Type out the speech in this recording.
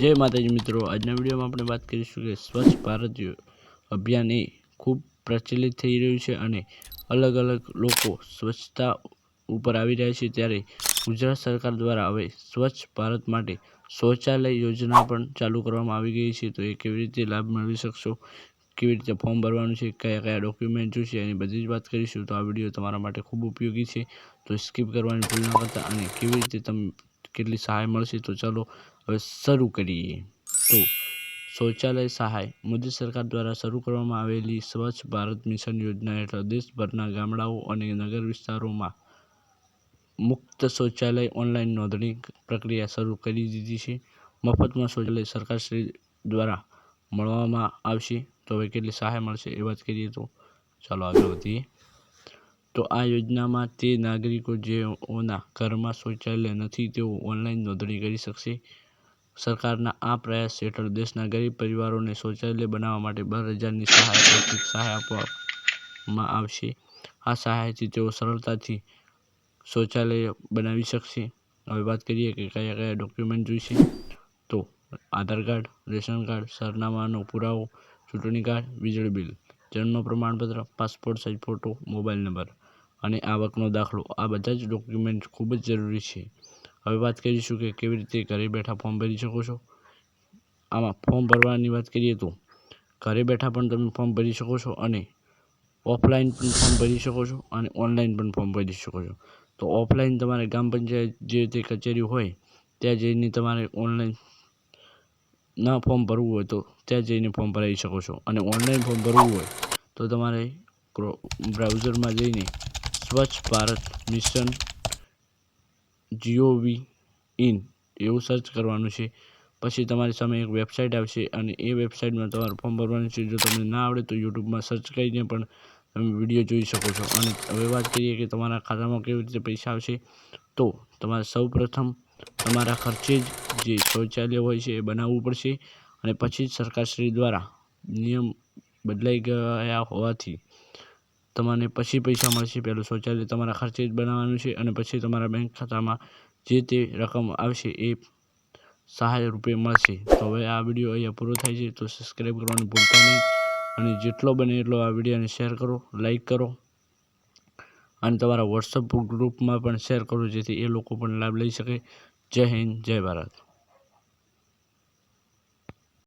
જય માતાજી મિત્રો. આજના વિડીયોમાં આપણે વાત કરીશું કે સ્વચ્છ ભારત અભિયાન એ ખૂબ પ્રચલિત થઈ રહ્યું છે અને અલગ અલગ લોકો સ્વચ્છતા ઉપર આવી રહ્યા છે, ત્યારે ગુજરાત સરકાર દ્વારા હવે સ્વચ્છ ભારત માટે શૌચાલય યોજના પણ ચાલુ કરવામાં આવી ગઈ છે. તો એ કેવી રીતે લાભ મેળવી શકશો? કેવી રીતે ફોર્મ ભરવાનું છે? કયા કયા ડોક્યુમેન્ટ જોઈશે એની બધી જ વાત કરીશું. તો આ વીડિયો તમારા માટે ખૂબ ઉપયોગી છે. તો સ્કીપ કરવાની ભૂલ ન કરતા અને કેવી રીતે તમે કેટલી સહાય મળશે તો ચાલો હવે શરૂ કરીએ. તો શૌચાલય સહાય. મોદી સરકાર દ્વારા શરૂ કરવામાં આવેલી સ્વચ્છ ભારત મિશન યોજના હેઠળ દેશભરના ગામડાઓ અને નગર વિસ્તારોમાં મુક્ત શૌચાલય ઓનલાઈન નોંધણી પ્રક્રિયા શરૂ કરી દીધી છે. મફતમાં શૌચાલય સરકારશ્રી દ્વારા મળવામાં આવશે. તો હવે કેટલી સહાય મળશે એ વાત કરીએ તો ચાલો આગળ વધીએ. તો આ યોજનામાં તે નાગરિકો જેઓના ઘરમાં શૌચાલય નથી, તેઓ ઓનલાઈન નોંધણી કરી શકશે. સરકારના આ પ્રયાસ હેઠળ દેશના ગરીબ પરિવારોને શૌચાલય બનાવવા માટે બાર હજારની સહાય, આર્થિક સહાય આપવામાં આવશે. આ સહાયથી તેઓ સરળતાથી શૌચાલય બનાવી શકશે. હવે વાત કરીએ કે કયા કયા ડોક્યુમેન્ટ જોઈશે. તો આધાર કાર્ડ, રેશન કાર્ડ, સરનામાનો પુરાવો, ચૂંટણી કાર્ડ, વીજળી બિલ, જન્મ પ્રમાણપત્ર, passport size photo, mobile number. અને આવકનો દાખલો. આ બધા જ ડોક્યુમેન્ટ ખૂબ જ જરૂરી છે. હવે વાત કરીશું કે કેવી રીતે ઘરે બેઠા ફોર્મ ભરી શકો છો. આમાં ફોર્મ ભરવાની વાત કરીએ તો, ઘરે બેઠા પણ તમે ફોર્મ ભરી શકો છો અને ઓફલાઈન પણ ફોર્મ ભરી શકો છો અને ઓનલાઈન પણ ફોર્મ ભરી શકો છો. તો ઓફલાઈન તમારે ગ્રામ પંચાયત જે તે કચેરી હોય, ત્યાં જઈને તમારે ઓનલાઈન ના ફોર્મ ભરવું હોય તો ત્યાં જઈને ફોર્મ ભરાવી શકો છો. અને ઓનલાઈન ફોર્મ ભરવું હોય તો તમારે બ્રાઉઝરમાં જઈને Swachh Bharat mission gov in એવું સર્ચ કરવાનું છે. પછી તમારી સામે એક વેબસાઇટ આવશે અને એ વેબસાઇટમાં તમારે ફોર્મ ભરવાનું છે. જો તમને ના આવડે તો યુટ્યુબમાં સર્ચ કરીને પણ તમે વીડિયો જોઈ શકો છો. અને હવે વાત કરીએ કે તમારા ખાતામાં કેવી રીતે પૈસા આવશે, તો તમારે સૌ પ્રથમ તમારા ખર્ચે જ જે શૌચાલય હોય છે એ બનાવવું પડશે. અને પછી જ સરકારશ્રી દ્વારા નિયમ બદલાઈ ગયા હોવાથી તમને પછી પૈસા મળશે, પહેલું શૌચાલય તમારા ખર્ચે જ બનાવવાનું છે અને પછી તમારા બેંક ખાતામાં જે તે રકમ આવશે એ સહાય રૂપે મળશે. તો હવે આ વીડિયો અહીંયા પૂરો થાય છે. તો સબસ્ક્રાઈબ કરવાનું ભૂલતા નહીં. અને જેટલો બને એટલો આ વિડીયોને શેર કરો લાઈક કરો. અને તમારા વોટ્સઅપ ગ્રુપમાં પણ શેર કરો, જેથી એ લોકો પણ લાભ લઈ શકે. જય હિન્દ, જય ભારત.